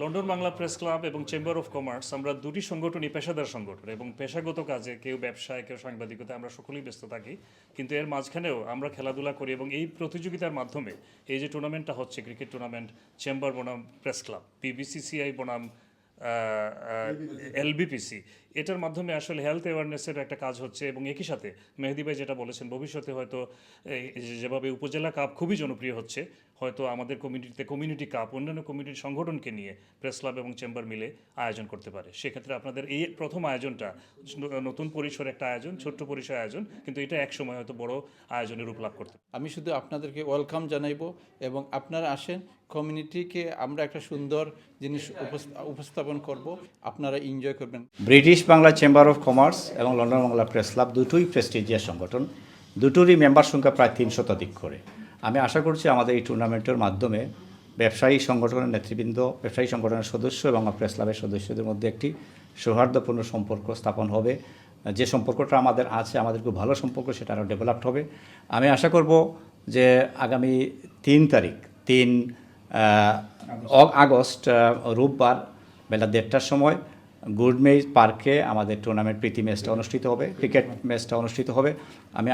London Bangla press club এবং chamber of commerce আমরা দুটি সংগঠনই পেশাদার সংগঠন এবং পেশাগত কাজে কেউ ব্যবসায় কেউ সাংবাদিকতা আমরা সকলেই ব্যস্ত থাকি। কিন্তু এর মাঝখানেও আমরা খেলাধুলা করি এবং এই প্রতিযোগিতার মাধ্যমে এই যে টুর্নামেন্টটা হচ্ছে ক্রিকেট টুর্নামেন্ট চেম্বার বনাম প্রেস ক্লাব পিবিসিসিআই বনাম এলবিপিসি এটার মাধ্যমে আসলে হেলথ অ্যাওয়ারনেসের একটা কাজ হচ্ছে এবং একই সাথে মেহেদি ভাই যেটা বলেছেন ভবিষ্যতে হয়তো এই যেভাবে উপজেলা কাপ খুবই জনপ্রিয় হচ্ছে হয়তো আমাদের কমিউনিটিতে কমিউনিটি কাপ অন্যান্য কমিউনিটি সংগঠনকে নিয়ে প্রেস ক্লাব এবং চেম্বার মিলে আয়োজন করতে পারে। সেক্ষেত্রে আপনাদের এই প্রথম আয়োজনটা নতুন পরিসর একটা আয়োজন ছোট্ট পরিসর আয়োজন কিন্তু এটা একসময় হয়তো বড় আয়োজনের রূপ লাভ করতে আমি শুধু আপনাদেরকে ওয়েলকাম জানাইবো এবং আপনারা আসেন কমিউনিটিকে আমরা একটা সুন্দর জিনিস উপস্থাপন করব আপনারা এনজয় করবেন। British Bangla chamber of commerce এবং লন্ডন বাংলা প্রেস ক্লাব দুটোই প্রেস্টিজিয়াস সংগঠন। দুটোরই মেম্বার সংখ্যা প্রায় তিন শতাধিক করে। আমি আশা করছি আমাদের এই টুর্নামেন্টের মাধ্যমে ব্যবসায়ী সংগঠনের নেতৃবৃন্দ, ব্যবসায়ী সংগঠনের সদস্য এবং প্রেস ক্লাবের সদস্যদের মধ্যে একটি সৌহার্দ্যপূর্ণ সম্পর্ক স্থাপন হবে। যে সম্পর্কটা আমাদের আছে, আমাদের খুব ভালো সম্পর্ক, সেটা আরও ডেভেলপড হবে। আমি আশা করব যে আগামী তিন তারিখ, তিন আগস্ট রোববার বেলা দেড়টার সময় গুড মেজ পার্কে আমাদের টুর্নামেন্ট প্রীতি ম্যাচটা অনুষ্ঠিত হবে ক্রিকেট ম্যাচটা অনুষ্ঠিত হবে। আমি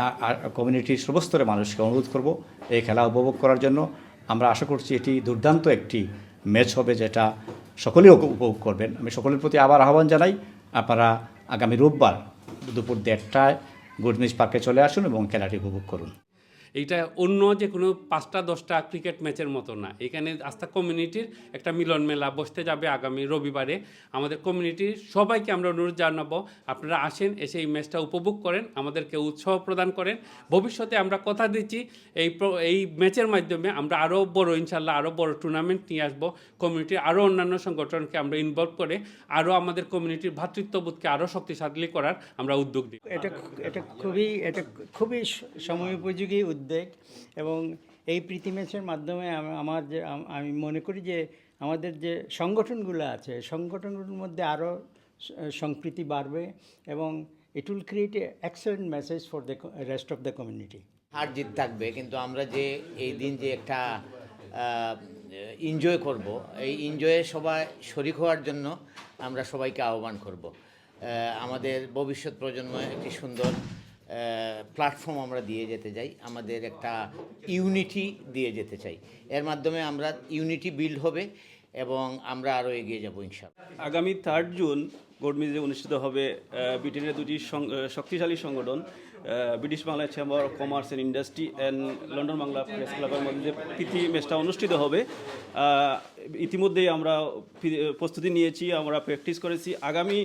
কমিউনিটির সর্বস্তরের মানুষকে অনুরোধ করব এই খেলা উপভোগ করার জন্য। আমরা আশা করছি এটি দুর্দান্ত একটি ম্যাচ হবে যেটা সকলেই উপ- উপভোগ করবেন। আমি সকলের প্রতি আবার আহ্বান জানাই, আপনারা আগামী রোববার দুপুর দেড়টায় গুড মেজ পার্কে চলে আসুন এবং খেলাটি উপভোগ করুন। এইটা অন্য যে কোনো পাঁচটা, দশটা ক্রিকেট ম্যাচের মতো না। এখানে আস্থা কমিউনিটির একটা মিলন মেলা বসতে যাবে আগামী রবিবারে। আমাদের কমিউনিটির সবাইকে আমরা অনুরোধ জানাব, আপনারা আসেন, এসে এই ম্যাচটা উপভোগ করেন, আমাদেরকে উৎসাহ প্রদান করেন। ভবিষ্যতে আমরা কথা দিচ্ছি, এই এই ম্যাচের মাধ্যমে আমরা আরও বড় ইনশাল্লাহ আরও বড় টুর্নামেন্ট নিয়ে আসব। কমিউনিটির আরও অন্যান্য সংগঠনকে আমরা ইনভলভ করে আরও আমাদের কমিউনিটির ভ্রাতৃত্ববোধকে আরও শক্তিশালী করার আমরা উদ্যোগ দিই এটা এটা খুবই এটা খুবই সময়োপযোগী উদ্যোগ। এবং এই প্রীতি ম্যাচের মাধ্যমে আমার যে আমি মনে করি যে আমাদের যে সংগঠনগুলো আছে, সংগঠনগুলোর মধ্যে আরও সম্প্রীতি বাড়বে এবং it will create a excellent message for the rest of the community হার জিত থাকবে, কিন্তু আমরা যে এই দিন যে একটা এনজয় করব, এই এনজয়ে সবাই শরিক হওয়ার জন্য আমরা সবাইকে আহ্বান করব। আমাদের ভবিষ্যৎ প্রজন্ম একটি সুন্দর প্ল্যাটফর্ম আমরা দিয়ে যেতে চাই, আমাদের একটা ইউনিটি দিয়ে যেতে চাই। এর মাধ্যমে আমরা ইউনিটি বিল্ড হবে এবং আমরা আরও এগিয়ে যাব ইনশাল্লাহ আগামী থার্ড জুন গোডমিজে অনুষ্ঠিত হবে ব্রিটেনের দুটি শক্তিশালী সংগঠন British Bangla chamber of commerce and industry and London Bangla press ক্লাবের মধ্যে প্রীতি ম্যাচটা অনুষ্ঠিত হবে ইতিমধ্যেই আমরা প্রস্তুতি নিয়েছি, আমরা প্র্যাকটিস করেছি। আগামী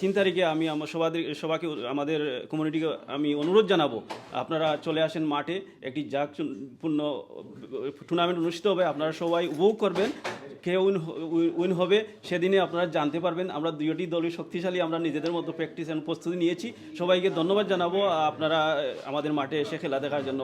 তিন তারিখে আমি আমার সবাদের সবাইকে আমাদের কমিউনিটিকে আমি অনুরোধ জানাব, আপনারা চলে আসেন মাঠে, একটি জাকপূর্ণ টুর্নামেন্ট অনুষ্ঠিত হবে, আপনারা সবাই উপভোগ করবেন, কে উইন উইন হবে, সেদিনে আপনারা জানতে পারবেন, আমরা দুইটি দলই শক্তিশালী, আমরা নিজেদের মতো প্র্যাকটিস এবং প্রস্তুতি নিয়েছি। সবাইকে ধন্যবাদ জানাব আপনারা আমাদের মাঠে এসে খেলা দেখার জন্য।